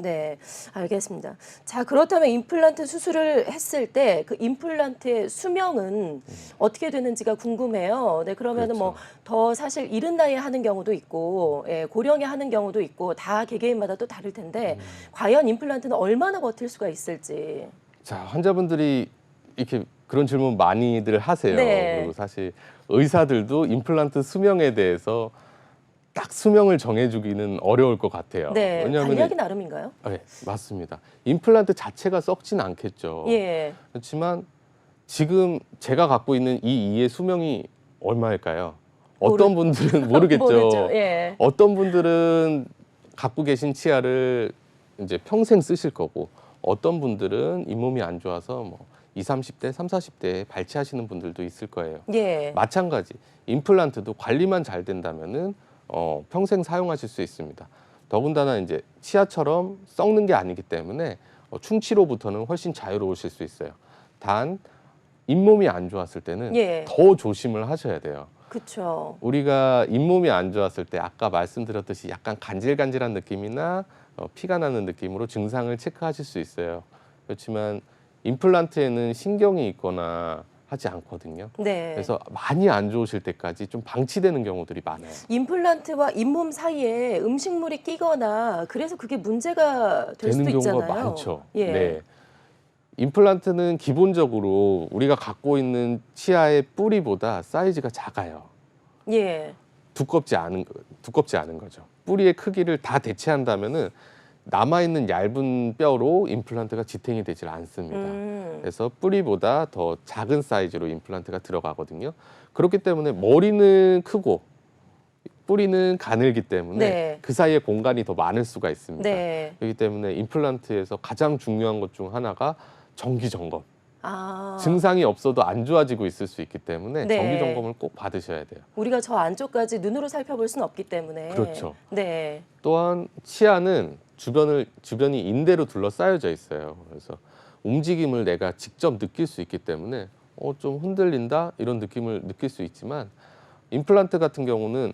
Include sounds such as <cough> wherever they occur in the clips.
네, 알겠습니다. 자, 그렇다면 임플란트 수술을 했을 때 그 임플란트의 수명은 어떻게 되는지가 궁금해요. 네, 그러면은 뭐 더 사실 이른 나이에 하는 경우도 있고, 예, 고령에 하는 경우도 있고, 다 개개인마다 또 다를 텐데, 과연 임플란트는 얼마나 버틸 수가 있을지. 자, 환자분들이 이렇게 그런 질문 많이들 하세요. 네. 그리고 사실 의사들도 임플란트 수명에 대해서 딱 수명을 정해주기는 어려울 것 같아요. 네, 왜냐하면 관리하기 나름인가요? 네, 맞습니다. 임플란트 자체가 썩진 않겠죠. 예, 그렇지만 지금 제가 갖고 있는 이 이의 수명이 얼마일까요? 어떤 분들은 <laughs> 모르겠죠. 모르죠. 예, 어떤 분들은 갖고 계신 치아를 이제 평생 쓰실 거고 어떤 분들은 잇몸이 안 좋아서 뭐 20, 30대, 30, 40대에 발치하시는 분들도 있을 거예요. 예, 마찬가지 임플란트도 관리만 잘 된다면은 어, 평생 사용하실 수 있습니다. 더군다나 이제 치아처럼 썩는 게 아니기 때문에 어, 충치로부터는 훨씬 자유로우실 수 있어요. 단 잇몸이 안 좋았을 때는 예. 더 조심을 하셔야 돼요. 그쵸. 우리가 잇몸이 안 좋았을 때 아까 말씀드렸듯이 약간 간질간질한 느낌이나 어, 피가 나는 느낌으로 증상을 체크하실 수 있어요. 그렇지만 임플란트에는 신경이 있거나 하지 않거든요. 네. 그래서 많이 안 좋으실 때까지 좀 방치되는 경우들이 많아요. 임플란트와 잇몸 사이에 음식물이 끼거나 그래서 그게 문제가 될 되는 수도 경우가 있잖아요. 많죠. 예. 네. 임플란트는 기본적으로 우리가 갖고 있는 치아의 뿌리보다 사이즈가 작아요. 예. 두껍지 않은 거- 두껍지 않은 거죠. 뿌리의 크기를 다 대체한다면은 남아 있는 얇은 뼈로 임플란트가 지탱이 되질 않습니다. 음. 그래서 뿌리보다 더 작은 사이즈로 임플란트가 들어가거든요. 그렇기 때문에 머리는 크고 뿌리는 가늘기 때문에 네. 그 사이에 공간이 더 많을 수가 있습니다. 네. 그렇기 때문에 임플란트에서 가장 중요한 것 중 하나가 정기 점검. 아. 증상이 없어도 안 좋아지고 있을 수 있기 때문에 네. 정기 점검을 꼭 받으셔야 돼요. 우리가 저 안쪽까지 눈으로 살펴볼 수는 없기 때문에. 그렇죠. 네. 또한 치아는 주변을 주변이 인대로 둘러싸여져 있어요. 그래서 움직임을 내가 직접 느낄 수 있기 때문에 어, 좀 흔들린다 이런 느낌을 느낄 수 있지만 임플란트 같은 경우는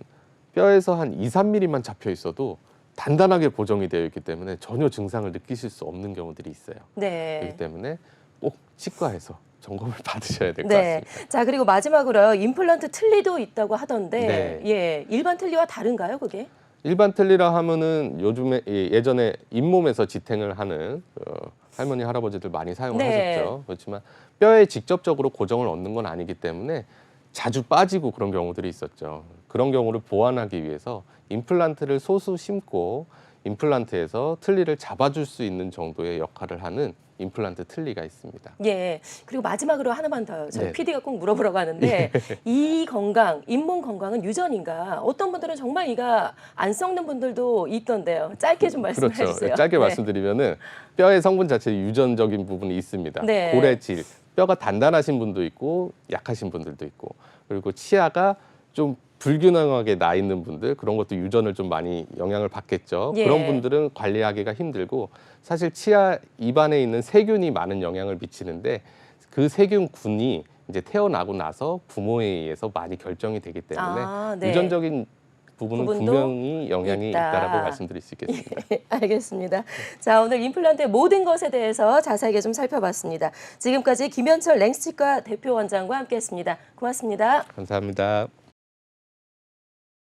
뼈에서 한 2, 3mm만 잡혀 있어도 단단하게 고정이 되어 있기 때문에 전혀 증상을 느끼실 수 없는 경우들이 있어요. 네. 그렇기 때문에 꼭 치과에서 점검을 <laughs> 받으셔야 될 것 네. 같습니다. 자, 그리고 마지막으로 임플란트 틀니도 있다고 하던데 네. 예. 일반 틀니와 다른가요, 그게? 일반 틀니라 하면은 요즘에 예, 예전에 잇몸에서 지탱을 하는 어, 할머니 할아버지들 많이 사용을 네. 하셨죠. 그렇지만 뼈에 직접적으로 고정을 얻는 건 아니기 때문에 자주 빠지고 그런 경우들이 있었죠. 그런 경우를 보완하기 위해서 임플란트를 소수 심고 임플란트에서 틀니를 잡아줄 수 있는 정도의 역할을 하는 임플란트 틀니가 있습니다. 예. 그리고 마지막으로 하나만 더요. 저희 네. PD가 꼭 물어보라고 하는데 <laughs> 이 건강, 잇몸 건강은 유전인가? 어떤 분들은 정말 이가 안 썩는 분들도 있던데요. 짧게 좀 말씀해 그렇죠. 주세요. 짧게 네. 말씀드리면은 뼈의 성분 자체 유전적인 부분이 있습니다. 네. 고래질, 뼈가 단단하신 분도 있고 약하신 분들도 있고 그리고 치아가 좀 불균형하게 나 있는 분들 그런 것도 유전을 좀 많이 영향을 받겠죠. 예. 그런 분들은 관리하기가 힘들고 사실 치아 입안에 있는 세균이 많은 영향을 미치는데 그 세균군이 이제 태어나고 나서 부모에 의해서 많이 결정이 되기 때문에 아, 네. 유전적인 부분은 부분도 분명히 영향이 있다. 있다라고 말씀드릴 수 있겠습니다. <laughs> 알겠습니다. 자, 오늘 임플란트의 모든 것에 대해서 자세하게 좀 살펴봤습니다. 지금까지 김현철 랭스치과 대표 원장과 함께했습니다. 고맙습니다. 감사합니다.